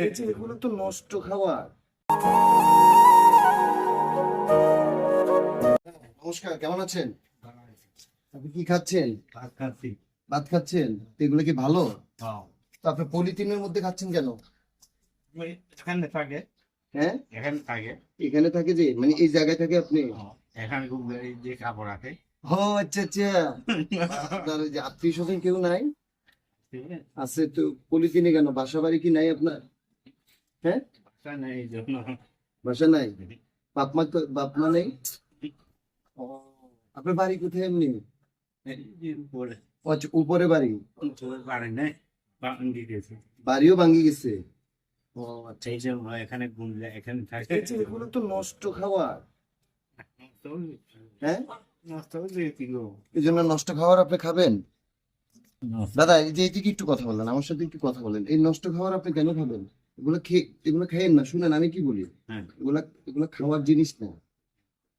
এগুলো তো নষ্ট খাবার। নমস্কার কেমন আছেন? আপনি কি খাচ্ছেন? ভাত খাচ্ছি। ভাত খাচ্ছেন? তো এগুলো কি ভালো? হ্যাঁ। তো আপনি পলিথিনের মধ্যে খাচ্ছেন কেন? এখানে থাকে। হ্যাঁ? এখানে থাকে। এখানে থাকে যে? মানে এই জায়গায় থাকে আপনি? এখানে খুব যে কাপড় আছে। ও আচ্ছা আচ্ছা। আপনার আত্মীয় স্বজন কেউ নাই? আছে। তো পলিথিনে কেন? বাসা বাড়ি কি নাই আপনার? হ্যাঁ? বাসা নেই বাপ মা বাপ মা নেই? আপনার বাড়ি কোথায় এমনি? উপরে। আচ্ছা, বাড়ি? ভাঙ্গি গেছে। বাড়িও ভাঙ্গি গেছে? ও আচ্ছা এখানে গুনলে এখানে থাকে। এগুলো তো নষ্ট খাবার হ্যাঁ? নষ্ট এই জন্য নষ্ট খাবার আপনি খাবেন? দাদা এই যে এইদিকে একটু কথা বলেন আমার সাথে একটু কথা বলেন। এই নষ্ট খাবার আপনি কেন খাবেন? এগুলো খেয়ে এগুলো খাইয়েন না শুনেন আমি কি বলি? হ্যাঁ। এগুলা এগুলো খাওয়ার জিনিস না।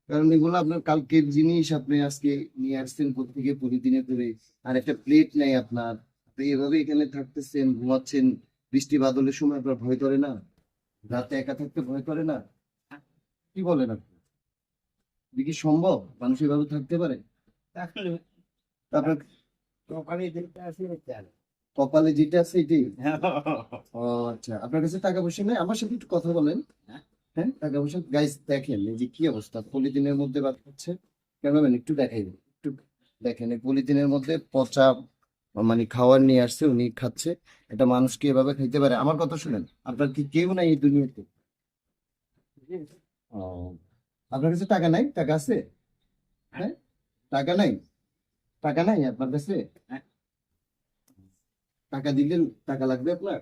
কারণ এগুলো আপনার কালকের জিনিস আপনি আজকে নিয়ে আসছেন থেকে প্রতিদিনে করে আর একটা প্লেট নাই আপনার। এভাবে এখানে থাকতেছেন ঘুমাচ্ছেন বৃষ্টি বাদলের সময় আপনার ভয় করে না? রাতে একা থাকতে ভয় করে না? কি বলেন আপনি? কি সম্ভব? মানুষ এভাবে থাকতে পারে? আপনার কপালে যেটা আছে এটাই। ও আচ্ছা। আপনার কাছে টাকা পয়সা নেই? আমার সাথে একটু কথা বলেন। হ্যাঁ? হ্যাঁ? টাকা পয়সা? গাইস দেখেন এই যে কি অবস্থা। পলিথিনের মধ্যে বাদ হচ্ছে। ক্যামেরাম্যান একটু দেখাই দিন একটু দেখেন এই পলিথিনের মধ্যে পচা মানে খাওয়ার নিয়ে আসছে উনি খাচ্ছে। এটা মানুষ কি এভাবে খাইতে পারে? আমার কথা শুনেন। আপনার কি কেউ নাই এই দুনিয়াতে? ও আপনার কাছে টাকা নাই? টাকা আছে? হ্যাঁ? টাকা নাই? টাকা নাই আপনার কাছে? হ্যাঁ। টাকা দিলেন টাকা লাগবে আপনার?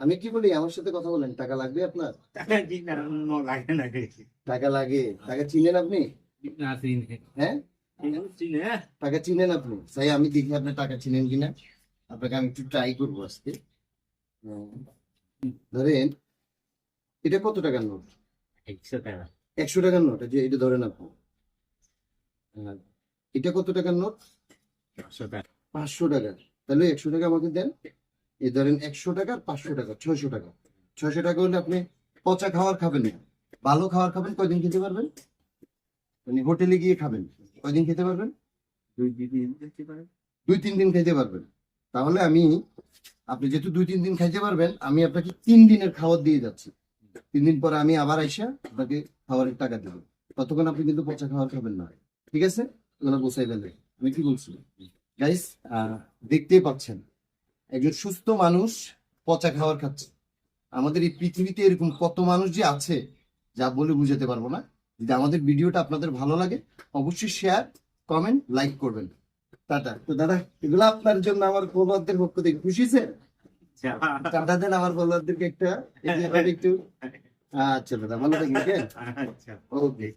আমি কি বলি আমার সাথে কথা বলেন টাকা লাগবে আপনার? টাকা দিন না লাগে না টাকা লাগে টাকা চিনেন আপনি? না হ্যাঁ? টাকা চিনেন আপনি? তাই আমি দেখি আপনি টাকা চিনেন কিনা। আপনাকে আমি একটু ট্রাই করব আজকে। ধরেন এটা কত টাকার নোট? একশো টাকা। একশো টাকার নোট যে এটা ধরেন আপনি। এটা কত টাকার নোট? একশো টাকা। পাঁচশো টাকা তাহলে একশো টাকা আমাকে দেন। এই ধরেন একশো টাকা পাঁচশো টাকা ছয়শো টাকা। ছয়শো টাকা হলে আপনি পচা খাবার খাবেন না। ভালো খাবার খাবেন কয়দিন খেতে পারবেন? মানে হোটেলে গিয়ে খাবেন কয়দিন খেতে পারবেন? দুই তিন দিন খাইতে পারবেন। তাহলে আমি আপনি যেহেতু দুই তিন দিন খাইতে পারবেন আমি আপনাকে তিন দিনের খাবার দিয়ে যাচ্ছি। তিন দিন পরে আমি আবার আইসা আপনাকে খাবারের টাকা দেবো। ততক্ষণ আপনি কিন্তু পচা খাবার খাবেন না। ঠিক আছে? বসাই ফেলে আমি কি বলছি গাইস দেখতেই পাচ্ছেন একজন সুস্থ মানুষ পচা খাওয়ার খাচ্ছে। আমাদের এই পৃথিবীতে এরকম কত মানুষ যে আছে যা বলে বুঝাতে পারব না। যদি আমাদের ভিডিওটা আপনাদের ভালো লাগে অবশ্যই শেয়ার কমেন্ট লাইক করবেন। টাটা। তো দাদা এগুলো আপনার জন্য আমার ফলোয়ারদের পক্ষ থেকে খুশি টাটা দেন আমার ফলোয়ারদেরকে একটা একটু আচ্ছা দাদা ভালো থাকবেন আচ্ছা। ওকে